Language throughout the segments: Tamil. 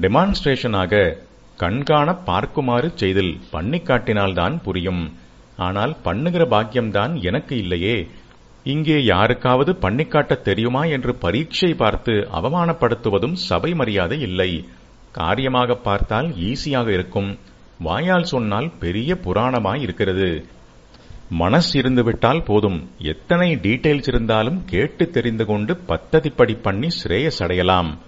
டெமான்ஸ்ட்ரேஷனாக கண்காண பார்க்குமாறு செய்தில் பண்ணி காட்டினால்தான் புரியும். ஆனால் பண்ணுகிற பாக்கியம்தான் எனக்கு இல்லையே. இங்கே யாருக்காவது பண்ணிக்காட்டத் தெரியுமா என்று பரீட்சை பார்த்து அவமானப்படுத்துவதும் சபை மரியாதை இல்லை. காரியமாக பார்த்தால் ஈஸியாக இருக்கும். வாயால் சொன்னால் பெரிய புராணமாய் இருக்கிறது. மனஸ் இருந்துவிட்டால் போதும். எத்தனை டீட்டெயில்ஸ் இருந்தாலும் கேட்டு தெரிந்து கொண்டு பத்ததிப்படி பண்ணி சிரேயசடையலாம் அடையலாம்.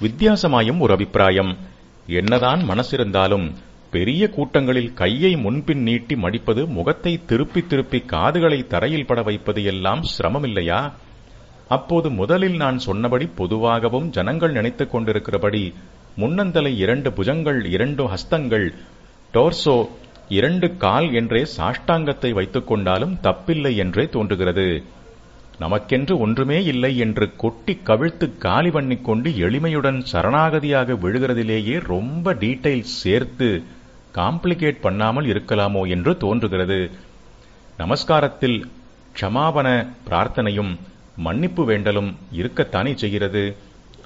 வித்தியாசமாயும் ஒரு அபிப்பிராயம். என்னதான் மனசிருந்தாலும் பெரிய கூட்டங்களில் கையை முன்பின் நீட்டி மடிப்பது முகத்தை திருப்பி திருப்பி காதுகளை தரையில் பட வைப்பது எல்லாம் சிரமமில்லையா? அப்போது முதலில் நான் சொன்னபடி பொதுவாகவும் ஜனங்கள் நினைத்துக் கொண்டிருக்கிறபடி முன்னந்தலை இரண்டு புஜங்கள் இரண்டு ஹஸ்தங்கள் டோர்சோ இரண்டு கால் என்றே சாஷ்டாங்கத்தை வைத்துக் கொண்டாலும் தப்பில்லை என்றே தோன்றுகிறது. நமக்கென்று ஒன்றுமே இல்லை என்று கொட்டி கவிழ்த்து காலி பண்ணிக் கொண்டு எளிமையுடன் சரணாகதியாக விழுகிறதிலேயே ரொம்ப டீட்டெயில் சேர்த்து காம்ப்ளிகேட் பண்ணாமல் இருக்கலாமோ என்று தோன்றுகிறது. நமஸ்காரத்தில் க்ஷமாபன பிரார்த்தனையும் மன்னிப்பு வேண்டலும் இருக்கத்தானே செய்கிறது.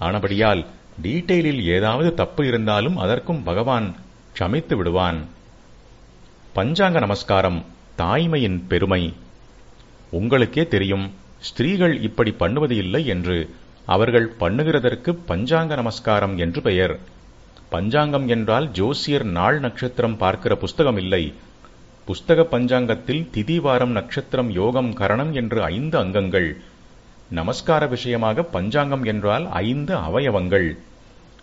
ஆனபடியால் டீட்டெயிலில் ஏதாவது தப்பு இருந்தாலும் அதற்கும் பகவான் க்ஷமித்து விடுவான். பஞ்சாங்க நமஸ்காரம் தாய்மையின் பெருமை. உங்களுக்கே தெரியும் ஸ்திரீகள் இப்படி பண்ணுவது இல்லை என்று அவர்கள் பண்ணுகிறதற்கு பஞ்சாங்க நமஸ்காரம் என்று பெயர். பஞ்சாங்கம் என்றால் ஜோசியர் நாள் நட்சத்திரம் பார்க்கிற புஸ்தகம் இல்லை. புஸ்தக பஞ்சாங்கத்தில் திதி வாரம் நட்சத்திரம் யோகம் கரணம் என்று ஐந்து அங்கங்கள். நமஸ்கார விஷயமாக பஞ்சாங்கம் என்றால் ஐந்து அவயவங்கள்.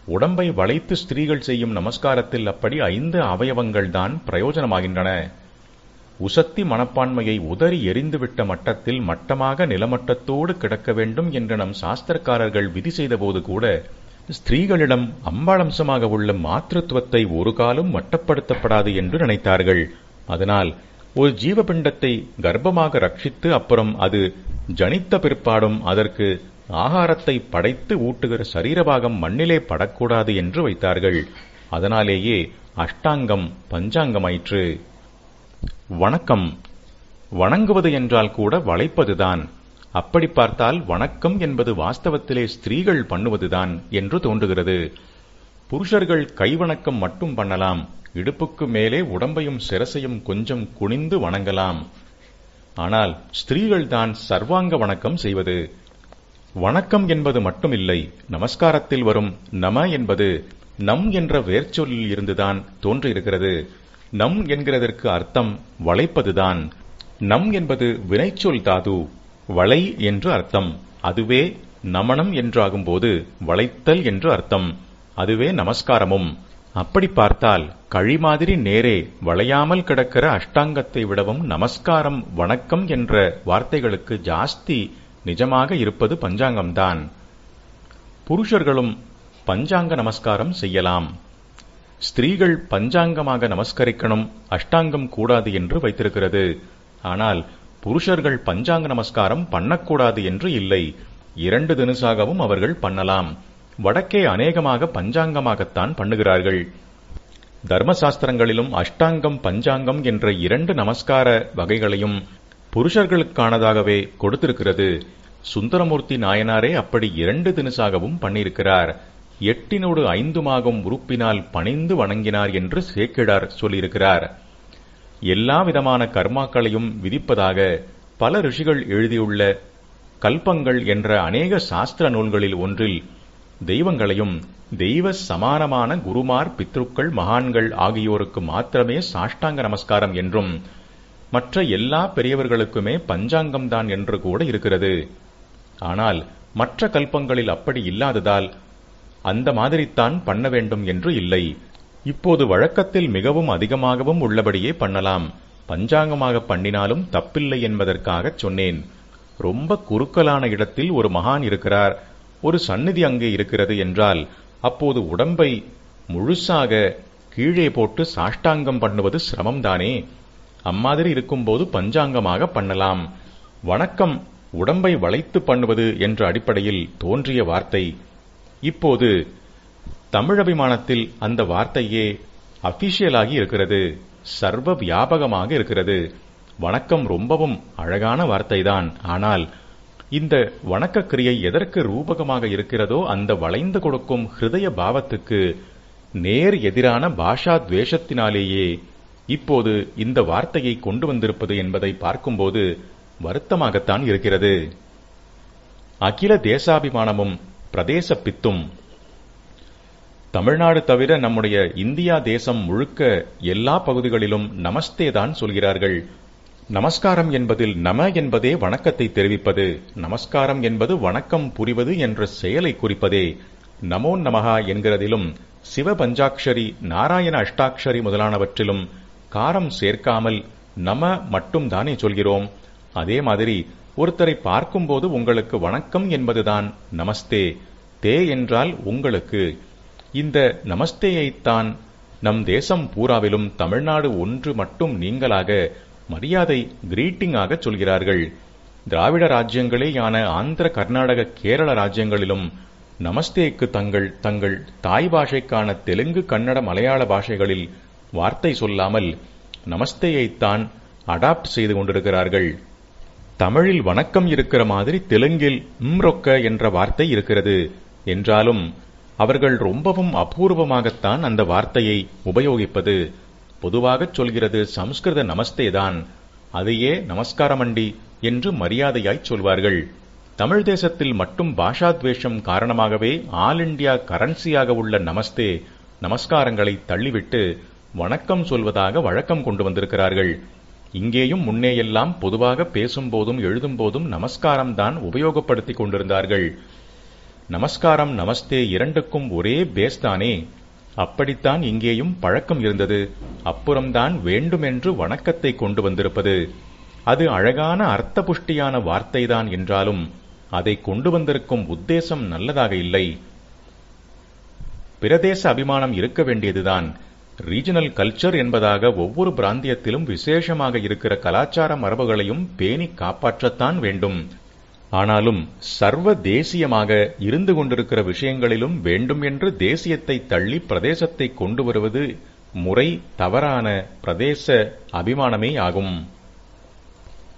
உடம்பை வளைத்து ஸ்திரீகள் செய்யும் நமஸ்காரத்தில் அப்படி ஐந்து அவயவங்கள்தான் பிரயோஜனமாகின்றன. உசத்தி மனப்பான்மையை உதறி எரிந்துவிட்ட மட்டத்தில் மட்டமாக நிலமட்டத்தோடு கிடக்க வேண்டும் என்று நம் சாஸ்திரக்காரர்கள் விதி செய்தபோது கூட ஸ்திரீகளிடம் அம்பாளம்சமாக உள்ள மாத்திருத்துவத்தை ஒரு காலம் மட்டப்படுத்தப்படாது என்று நினைத்தார்கள். அதனால் ஒரு ஜீவபிண்டத்தை கர்ப்பமாக ரட்சித்து அப்புறம் அது ஜனித்த பிற்பாடும் அதற்கு ஆகாரத்தை படைத்து ஊட்டுகிற சரீரபாகம் மண்ணிலே படக்கூடாது என்று வைத்தார்கள். அதனாலேயே அஷ்டாங்கம் பஞ்சாங்கமாயிற்று. வணக்கம். வணங்குவது என்றால் கூட வளைப்பதுதான். அப்படி பார்த்தால் வணக்கம் என்பது வாஸ்தவத்திலே ஸ்திரீகள் பண்ணுவதுதான் என்று தோன்றுகிறது. புருஷர்கள் கைவணக்கம் மட்டும் பண்ணலாம். இடுப்புக்கு மேலே உடம்பையும் சிரசையும் கொஞ்சம் குனிந்து வணங்கலாம். ஆனால் ஸ்திரீகள் தான் சர்வாங்க வணக்கம் செய்வது. வணக்கம் என்பது மட்டுமில்லை. நமஸ்காரத்தில் வரும் நம என்பது நம் என்ற வேர்ச்சொல்லில் இருந்துதான் தோன்றியிருக்கிறது. நம் என்கிறதற்கு அர்த்தம் வளைப்பதுதான். நம் என்பது வினைச்சொல் தாது வளை என்று அர்த்தம். அதுவே நமனம் என்றாகும்போது வளைத்தல் என்று அர்த்தம். அதுவே நமஸ்காரமும். அப்படி பார்த்தால் கழி மாதிரி நேரே வளையாமல் கிடக்கிற அஷ்டாங்கத்தை விடவும் நமஸ்காரம் வணக்கம் என்ற வார்த்தைகளுக்கு ஜாஸ்தி நிஜமாக இருப்பது பஞ்சாங்கம்தான். புருஷர்களும் பஞ்சாங்க நமஸ்காரம் செய்யலாம். ஸ்திரீகள் பஞ்சாங்கமாக நமஸ்கரிக்கணும் அஷ்டாங்கம் கூடாது என்று வைத்திருக்கிறது. ஆனால் புருஷர்கள் பஞ்சாங்க நமஸ்காரம் பண்ணக்கூடாது என்று இல்லை. இரண்டு தினசாகவும் அவர்கள் பண்ணலாம். வடக்கே அநேகமாக பஞ்சாங்கமாகத்தான் பண்ணுகிறார்கள். தர்மசாஸ்திரங்களிலும் அஷ்டாங்கம் பஞ்சாங்கம் என்ற இரண்டு நமஸ்கார வகைகளையும் புருஷர்களுக்கானதாகவே கொடுத்திருக்கிறது. சுந்தரமூர்த்தி நாயனாரே அப்படி இரண்டு தினசாகவும் பண்ணியிருக்கிறார். எட்டினோடு ஐந்துமாகும் உறுப்பினால் பணிந்து வணங்கினார் என்று சேக்கிடார் சொல்லியிருக்கிறார். எல்லா விதமான கர்மாக்களையும் விதிப்பதாக பல ரிஷிகள் எழுதியுள்ள கல்பங்கள் என்ற அநேக சாஸ்திர நூல்களில் ஒன்றில் தெய்வங்களையும் தெய்வ சமானமான குருமார் பித்ருக்கள் மகான்கள் ஆகியோருக்கு மாத்திரமே சாஷ்டாங்க நமஸ்காரம் என்றும் மற்ற எல்லா பெரியவர்களுக்குமே பஞ்சாங்கம்தான் என்று கூட இருக்கிறது. ஆனால் மற்ற கல்பங்களில் அப்படி இல்லாததால் அந்த மாதிரித்தான் பண்ண வேண்டும் என்று இல்லை. இப்போது வழக்கத்தில் மிகவும் அதிகமாகவும் உள்ளபடியே பண்ணலாம். பஞ்சாங்கமாக பண்ணினாலும் தப்பில்லை என்பதற்காகச் சொன்னேன். ரொம்ப குறுக்கலான இடத்தில் ஒரு மகான் இருக்கிறார். ஒரு சந்நிதி அங்கே இருக்கிறது என்றால் அப்போது உடம்பை முழுசாக கீழே போட்டு சாஷ்டாங்கம் பண்ணுவது சிரமம்தானே? அம்மாதிரி இருக்கும்போது பஞ்சாங்கமாக பண்ணலாம். வணக்கம் உடம்பை வளைத்து பண்ணுவது என்ற அடிப்படையில் தோன்றிய வார்த்தை. இப்போது தமிழபிமானத்தில் அந்த வார்த்தையே அபிஷியலாகி இருக்கிறது சர்வ வியாபகமாக இருக்கிறது. வணக்கம் ரொம்பவும் அழகான வார்த்தைதான். ஆனால் இந்த வணக்க கிரியை எதற்கு ரூபகமாக இருக்கிறதோ அந்த வளைந்து கொடுக்கும் ஹிருதய பாவத்துக்கு நேர் எதிரான பாஷா துவேஷத்தினாலேயே இப்போது இந்த வார்த்தையை கொண்டு வந்திருப்பது என்பதை பார்க்கும்போது வருத்தமாகத்தான் இருக்கிறது. அகில தேசாபிமானமும் பிரதேச பித்தும் தமிழ்நாடு தவிர நம்முடைய இந்தியா தேசம் முழுக்க எல்லா பகுதிகளிலும் நமஸ்தே தான் சொல்கிறார்கள். நமஸ்காரம் என்பதில் நம என்பதே வணக்கத்தை தெரிவிப்பது நமஸ்காரம் என்பது வணக்கம் புரிவது என்ற செயலை குறிப்பதே. நமோ நமகா என்கிறதிலும் சிவ பஞ்சாட்சரி நாராயண அஷ்டாட்சரி முதலானவற்றிலும் காரம் சேர்க்காமல் நம மட்டும் தானே சொல்கிறோம். அதே மாதிரி ஒருத்தரை பார்க்கும்போது உங்களுக்கு வணக்கம் என்பதுதான் நமஸ்தே. தே என்றால் உங்களுக்கு. இந்த நமஸ்தேயைத்தான் நம் தேசம் பூராவிலும் தமிழ்நாடு ஒன்று மட்டும் நீங்களாக மரியாதை கிரீட்டிங்காக சொல்கிறார்கள். திராவிட ராஜ்யங்களேயான ஆந்திர கர்நாடக கேரள ராஜ்யங்களிலும் நமஸ்தேக்கு தங்கள் தங்கள் தாய் பாஷைக்கான தெலுங்கு கன்னட மலையாள பாஷைகளில் வார்த்தை சொல்லாமல் நமஸ்தேயைத்தான் அடாப்ட் செய்து கொண்டிருக்கிறார்கள். தமிழில் வணக்கம் இருக்கிற மாதிரி தெலுங்கில் ரொக்க என்ற வார்த்தை இருக்கிறது. என்றாலும் அவர்கள் ரொம்பவும் அபூர்வமாகத்தான் அந்த வார்த்தையை உபயோகிப்பது. பொதுவாகச் சொல்கிறது சம்ஸ்கிருத நமஸ்தே தான். அதையே நமஸ்காரமண்டி என்று மரியாதையாய் சொல்வார்கள். தமிழ் தேசத்தில் மட்டும் பாஷாத்வேஷம் காரணமாகவே ஆல் இண்டியா கரன்சியாக உள்ள நமஸ்தே நமஸ்காரங்களை தள்ளிவிட்டு வணக்கம் சொல்வதாக வழக்கம் கொண்டு வந்திருக்கிறார்கள். இங்கேயும் முன்னேயெல்லாம் பொதுவாக பேசும்போதும் எழுதும்போதும் நமஸ்காரம் தான் உபயோகப்படுத்திக் கொண்டிருந்தார்கள். நமஸ்காரம் நமஸ்தே இரண்டுக்கும் ஒரே பேஸ்தானே அப்படித்தான் இங்கேயும் பழக்கம் இருந்தது. அப்புறம்தான் வேண்டுமென்று வணக்கத்தை கொண்டு வந்திருப்பது. அது அழகான அர்த்த புஷ்டியான வார்த்தைதான் என்றாலும் அதை கொண்டு வந்திருக்கும் உத்தேசம் நல்லதாக இல்லை. பிரதேச அபிமானம் இருக்க வேண்டியதுதான். ரீஜனல் கல்ச்சர் என்பதாக ஒவ்வொரு பிராந்தியத்திலும் விசேஷமாக இருக்கிற கலாச்சார மரபுகளையும் பேணி காப்பாற்றத்தான் வேண்டும். ஆனாலும் சர்வ தேசியமாக இருந்து கொண்டிருக்கிற விஷயங்களிலும் வேண்டும் என்று தேசியத்தை தள்ளி பிரதேசத்தை கொண்டு வருவது முறை தவறான பிரதேச அபிமானமே ஆகும்.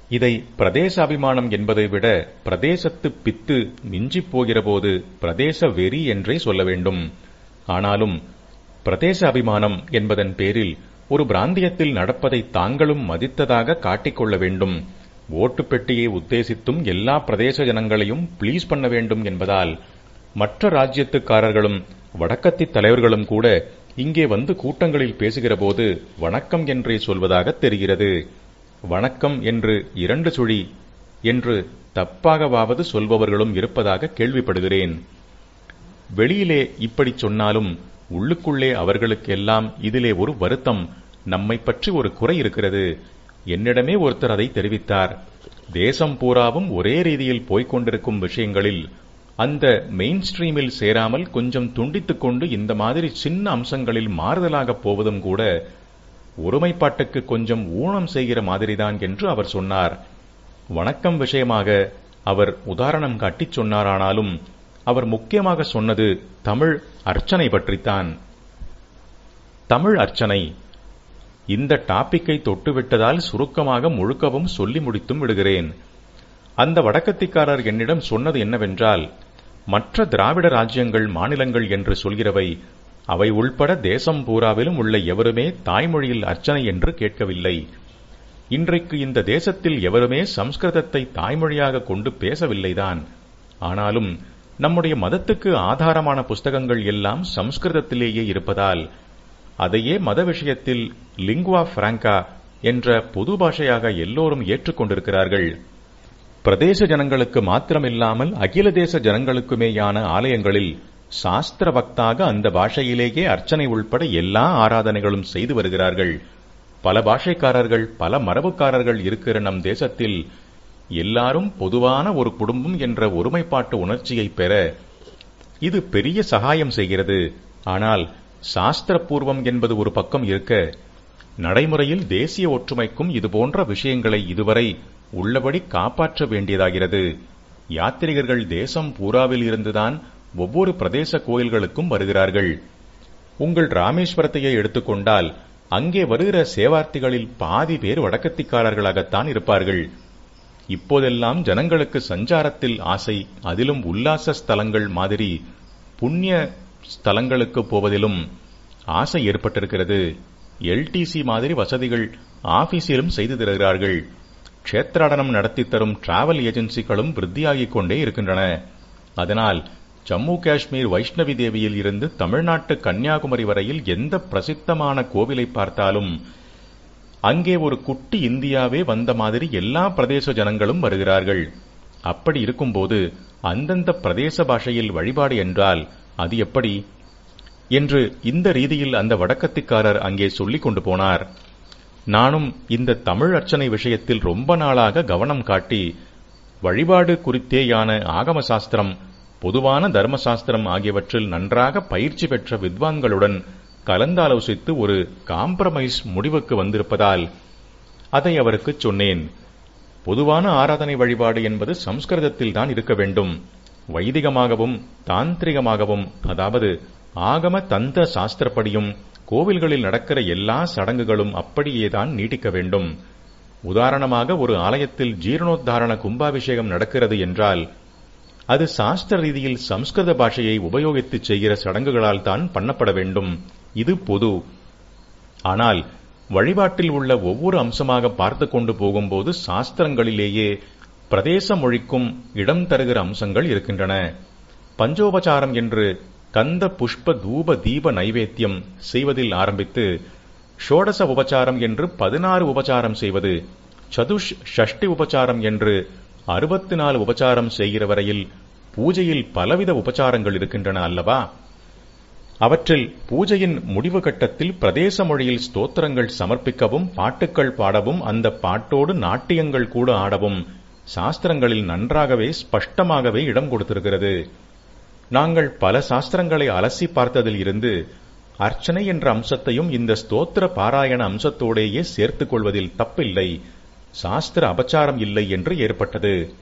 இதை பிரதேச அபிமானம் என்பதை விட பிரதேசத்து பித்து மிஞ்சிப் போகிறபோது பிரதேச வெறி என்றே சொல்ல வேண்டும். ஆனாலும் பிரதேச அபிமானம் என்பதன் பேரில் ஒரு பிராந்தியத்தில் நடப்பதை தாங்களும் மதித்ததாக காட்டிக்கொள்ள வேண்டும். ஓட்டு பெட்டியை உத்தேசித்தும் எல்லா பிரதேச ஜனங்களையும் ப்ளீஸ் பண்ண வேண்டும் என்பதால் மற்ற ராஜ்யத்துக்காரர்களும் வடக்கத்தி தலைவர்களும் கூட இங்கே வந்து கூட்டங்களில் பேசுகிறபோது வணக்கம் என்றே சொல்வதாக தெரிகிறது. வணக்கம் என்று இரண்டு சுழி என்று தப்பாகவாவது சொல்பவர்களும் இருப்பதாக கேள்விப்படுகிறேன். வெளியிலே இப்படி சொன்னாலும் உள்ளுக்குள்ளே அவர்களுக்கு எல்லாம் இதிலே ஒரு வருத்தம் நம்மை பற்றி ஒரு குறை இருக்கிறது. என்னிடமே ஒருத்தர் அதை தெரிவித்தார். தேசம் பூராவும் ஒரே ரீதியில் போய்க் கொண்டிருக்கும் விஷயங்களில் அந்த மெயின் ஸ்ட்ரீமில் சேராமல் கொஞ்சம் துண்டித்துக் கொண்டு இந்த மாதிரி சின்ன அம்சங்களில் மாறுதலாக போவதும் கூட ஒருமைப்பாட்டுக்கு கொஞ்சம் ஊனம் செய்கிற மாதிரிதான் என்று அவர் சொன்னார். வணக்கம் விஷயமாக அவர் உதாரணம் காட்டிச் சொன்னாரானாலும் அவர் முக்கியமாக சொன்னது தமிழ் அர்ச்சனை பற்றித்தான். தமிழ் அர்ச்சனை இந்த டாபிக்கை தொட்டுவிட்டதால் சுருக்கமாக முழுக்கவும் சொல்லி முடித்தும் விடுகிறேன். அந்த வடக்கத்திக்காரர் என்னிடம் சொன்னது என்னவென்றால் மற்ற திராவிட ராஜ்யங்கள் மாநிலங்கள் என்று சொல்கிறவை அவை உள்பட தேசம் பூராவிலும் உள்ள எவருமே தாய்மொழியில் அர்ச்சனை என்று கேட்கவில்லை. இன்றைக்கு இந்த தேசத்தில் எவருமே சம்ஸ்கிருதத்தை தாய்மொழியாக கொண்டு பேசவில்லைதான். ஆனாலும் நம்முடைய மதத்துக்கு ஆதாரமான புஸ்தகங்கள் எல்லாம் சம்ஸ்கிருதத்திலேயே இருப்பதால் அதையே மத விஷயத்தில் லிங்குவா பிராங்கா என்ற பொது பாஷையாக எல்லோரும் ஏற்றுக்கொண்டிருக்கிறார்கள். பிரதேச ஜனங்களுக்கு மாத்திரமில்லாமல் அகில தேச ஜனங்களுக்குமேயான ஆலயங்களில் சாஸ்திர பக்தாக அந்த பாஷையிலேயே அர்ச்சனை உள்பட எல்லா ஆராதனைகளும் செய்து வருகிறார்கள். பல பாஷைக்காரர்கள் பல மரபுக்காரர்கள் இருக்கிற நம் தேசத்தில் எல்லாரும் பொதுவான ஒரு குடும்பம் என்ற ஒருமைப்பாட்டு உணர்ச்சியை பெற இது பெரிய சகாயம் செய்கிறது. ஆனால் சாஸ்திரபூர்வம் என்பது ஒரு பக்கம் இருக்க நடைமுறையில் தேசிய ஒற்றுமைக்கும் இதுபோன்ற விஷயங்களை இதுவரை உள்ளபடி காப்பாற்ற வேண்டியதாகிறது. யாத்திரிகர்கள் தேசம் பூராவில் இருந்துதான் ஒவ்வொரு பிரதேச கோயில்களுக்கும் வருகிறார்கள். உங்கள் ராமேஸ்வரத்தையே எடுத்துக்கொண்டால் அங்கே வருகிற சேவார்த்திகளில் பாதி பேர் வடக்கத்திக்காரர்களாகத்தான் இருப்பார்கள். இப்போதெல்லாம் ஜனங்களுக்கு சஞ்சாரத்தில் ஆசை அதிலும் உல்லாச ஸ்தலங்கள் மாதிரி புண்ணிய ஸ்தலங்களுக்கு போவதிலும் ஆசை ஏற்பட்டிருக்கிறது. எல்டிசி மாதிரி வசதிகள் ஆபீஸிலும் செய்து தருகிறார்கள். க்ஷேத்ராடனம் நடத்தி தரும் டிராவல் ஏஜென்சிகளும் விருத்தியாகிக் கொண்டே இருக்கின்றன. அதனால் ஜம்மு காஷ்மீர் வைஷ்ணவி தேவியில் இருந்து தமிழ்நாட்டு கன்னியாகுமரி வரையில் எந்த பிரசித்தமான கோவிலை பார்த்தாலும் அங்கே ஒரு குட்டி இந்தியாவே வந்த மாதிரி எல்லா பிரதேச ஜனங்களும் வருகிறார்கள். அப்படி இருக்கும்போது அந்தந்த பிரதேச பாஷையில் வழிபாடு என்றால் அது எப்படி? என்று இந்த ரீதியில் அந்த வடக்கத்திக்காரர் அங்கே சொல்லிக் கொண்டு போனார். நானும் இந்த தமிழ் அர்ச்சனை விஷயத்தில் ரொம்ப நாளாக கவனம் காட்டி வழிபாடு குறித்தேயான ஆகம சாஸ்திரம் பொதுவான தர்மசாஸ்திரம் ஆகியவற்றில் நன்றாக பயிற்சி பெற்ற வித்வான்களுடன் கலந்தாலோசித்து ஒரு காம்ப்ரமைஸ் முடிவுக்கு வந்திருப்பதால் அதை அவருக்கு சொன்னேன். பொதுவான ஆராதனை வழிபாடு என்பது சம்ஸ்கிருதத்தில் தான் இருக்க வேண்டும். வைதிகமாகவும் தாந்திரிகமாகவும் அதாவது ஆகம தந்திர சாஸ்திரப்படியும் கோவில்களில் நடக்கிற எல்லா சடங்குகளும் அப்படியேதான் நீட்டிக்க வேண்டும். உதாரணமாக ஒரு ஆலயத்தில் ஜீரணோத்தாரண கும்பாபிஷேகம் நடக்கிறது என்றால் அது சாஸ்திர ரீதியில் சம்ஸ்கிருத பாஷையை உபயோகித்து செய்கிற சடங்குகளால் தான் பண்ணப்பட வேண்டும். இது பொது. ஆனால் வழிபாட்டில் உள்ள ஒவ்வொரு அம்சமாக பார்த்து கொண்டு போகும்போது சாஸ்திரங்களிலேயே பிரதேச மொழிக்கும் இடம் தருகிற அம்சங்கள் இருக்கின்றன. பஞ்சோபசாரம் என்று கந்த புஷ்ப தூப தீப நைவேத்தியம் செய்வதில் ஆரம்பித்து ஷோடச உபசாரம் என்று பதினாறு உபசாரம் செய்வது சதுஷ் ஷஷ்டி உபசாரம் என்று அறுபத்தி நாலு உபச்சாரம் செய்கிற வரையில் பூஜையில் பலவித உபச்சாரங்கள் இருக்கின்றன அல்லவா? அவற்றில் பூஜையின் முடிவு கட்டத்தில் பிரதேச மொழியில் ஸ்தோத்திரங்கள் சமர்ப்பிக்கவும் பாட்டுக்கள் பாடவும் அந்த பாட்டோடு நாட்டியங்கள் கூட ஆடவும் சாஸ்திரங்களில் நன்றாகவே ஸ்பஷ்டமாகவே இடம் கொடுத்திருக்கிறது. நாங்கள் பல சாஸ்திரங்களை அலசி பார்த்ததில் இருந்து அர்ச்சனை என்ற அம்சத்தையும் இந்த ஸ்தோத்திர பாராயண அம்சத்தோடேயே சேர்த்துக் கொள்வதில் தப்பில்லை. சாஸ்திர அபச்சாரம் இல்லை என்று ஏற்பட்டது.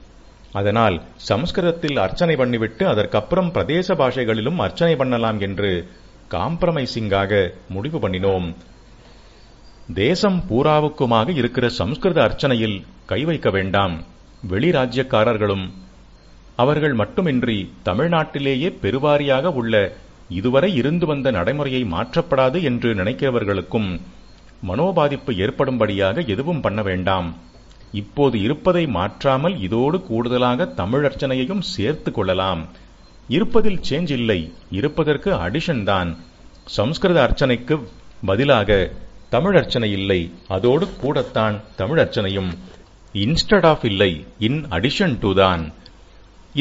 அதனால் சமஸ்கிருதத்தில் அர்ச்சனை பண்ணிவிட்டு அதற்கப்புறம் பிரதேச பாஷைகளிலும் அர்ச்சனை பண்ணலாம் என்று காம்ப்ரமைசிங்காக முடிவு பண்ணினோம். தேசம் பூராவுக்குமாக இருக்கிற சம்ஸ்கிருத அர்ச்சனையில் கை வைக்க வேண்டாம். வெளி ராஜ்யக்காரர்களும் அவர்கள் மட்டுமின்றி தமிழ்நாட்டிலேயே பெருவாரியாக உள்ள இதுவரை இருந்து வந்த நடைமுறையை மாற்றப்படாது என்று நினைக்கிறவர்களுக்கும் மனோபாதிப்பு ஏற்படும்படியாக எதுவும் பண்ண வேண்டாம். இப்போது இருப்பதை மாற்றாமல் இதோடு கூடுதலாக தமிழர்ச்சனையையும் சேர்த்து கொள்ளலாம். இருப்பதில் சேஞ்ச் இல்லை இருப்பதற்கு அடிஷன் தான். சம்ஸ்கிருத அர்ச்சனைக்கு பதிலாக தமிழ் அர்ச்சனை இல்லை அதோடு கூடத்தான் தமிழ் அர்ச்சனையும். இன்ஸ்டட் ஆஃப் இல்லை இன் அடிஷன் டு தான்.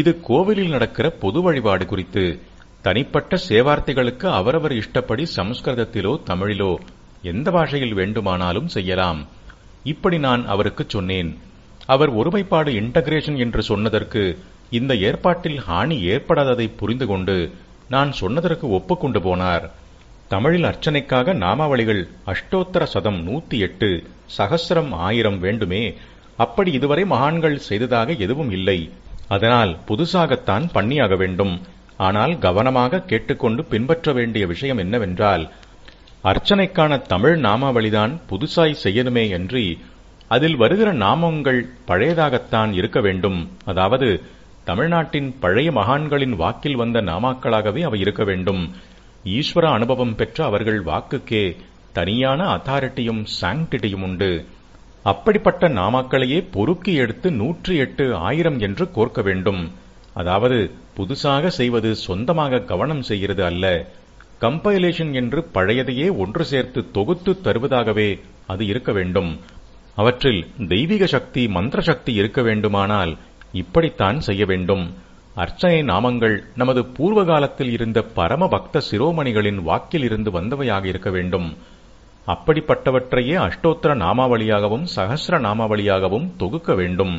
இது கோவிலில் நடக்கிற பொது வழிபாடு குறித்து. தனிப்பட்ட சேவார்த்தைகளுக்கு அவரவர் இஷ்டப்படி சமஸ்கிருதத்திலோ தமிழிலோ எந்த பாஷையில் வேண்டுமானாலும் செய்யலாம். இப்படி நான் அவருக்கு சொன்னேன். அவர் ஒருமைப்பாடு இன்டகிரேஷன் என்று சொன்னதற்கு இந்த ஏற்பாட்டில் ஹானி ஏற்படாததை புரிந்து கொண்டு நான் சொன்னதற்கு ஒப்புக்கொண்டு போனார். தமிழில் அர்ச்சனைக்காக நாமாவளிகள் அஷ்டோத்தர சதம் நூத்தி எட்டு சகசிரம் ஆயிரம் வேண்டுமே. அப்படி இதுவரை மகான்கள் செய்ததாக எதுவும் இல்லை. அதனால் புதுசாகத்தான் பண்ணியாக வேண்டும். ஆனால் கவனமாக கேட்டுக்கொண்டு பின்பற்ற வேண்டிய விஷயம் என்னவென்றால் அர்ச்சனைக்கான தமிழ் நாமாவளிதான் புதுசாய் செய்யணுமே அன்றி அதில் வருகிற நாமங்கள் பழையதாகத்தான் இருக்க வேண்டும். அதாவது தமிழ்நாட்டின் பழைய மகான்களின் வாக்கில் வந்த நாமாக்களாகவே அவை இருக்க வேண்டும். ஈஸ்வர அனுபவம் பெற்ற அவர்கள் வாக்குக்கே தனியான அத்தாரிட்டியும் சாங்டிட்டியும் உண்டு. அப்படிப்பட்ட நாமாக்களையே பொறுக்கி எடுத்து நூற்றி எட்டு ஆயிரம் என்று கோர்க்க வேண்டும். அதாவது புதுசாக செய்வது சொந்தமாக கவனம் செய்கிறது அல்ல. கம்பைலேஷன் என்று பழையதையே ஒன்று சேர்த்து தொகுத்து தருவதாகவே அது இருக்க வேண்டும். அவற்றில் தெய்வீக சக்தி மந்திர சக்தி இருக்க வேண்டுமானால் இப்படித்தான் செய்ய வேண்டும். அர்ச்சனை நாமங்கள் நமது பூர்வ காலத்தில் இருந்த பரம பக்த சிரோமணிகளின் வாக்கில் இருந்து வந்தவையாக இருக்க வேண்டும். அப்படிப்பட்டவற்றையே அஷ்டோத்திர நாமாவளியாகவும் சகசிர நாமாவளியாகவும் தொகுக்க வேண்டும்.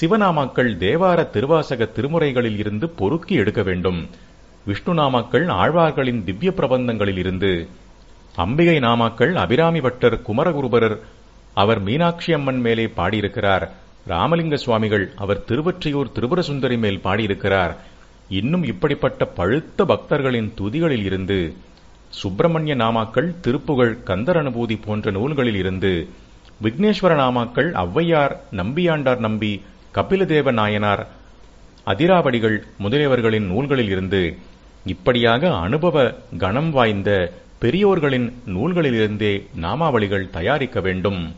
சிவநாமாக்கள் தேவார திருவாசக திருமுறைகளில் இருந்து பொறுக்கி எடுக்க வேண்டும். விஷ்ணு நாமாக்கள் ஆழ்வார்களின் திவ்ய பிரபந்தங்களில் இருந்து அம்பிகை நாமாக்கள் அபிராமி பட்டர் குமரகுருபரர் அவர் மீனாட்சி அம்மன் மேலே பாடியிருக்கிறார். ராமலிங்க சுவாமிகள் அவர் திருவொற்றியூர் திரிபுரசுந்தரி மேல் பாடியிருக்கிறார். இன்னும் இப்படிப்பட்ட பழுத்த பக்தர்களின் துதிகளில் இருந்து சுப்பிரமணிய நாமாக்கள் திருப்புகழ் கந்தர் அனுபூதி போன்ற நூல்களில் இருந்து விக்னேஸ்வர நாமாக்கள் ஔவையார் நம்பியாண்டார் நம்பி கபிலதேவ நாயனார் அதிராவடிகள் முதலியவர்களின் நூல்களில் இருந்து இப்படியாக அனுபவ கணம் வாய்ந்த பெரியோர்களின் நூல்களிலிருந்தே நாமாவளிகள் தயாரிக்க வேண்டும்.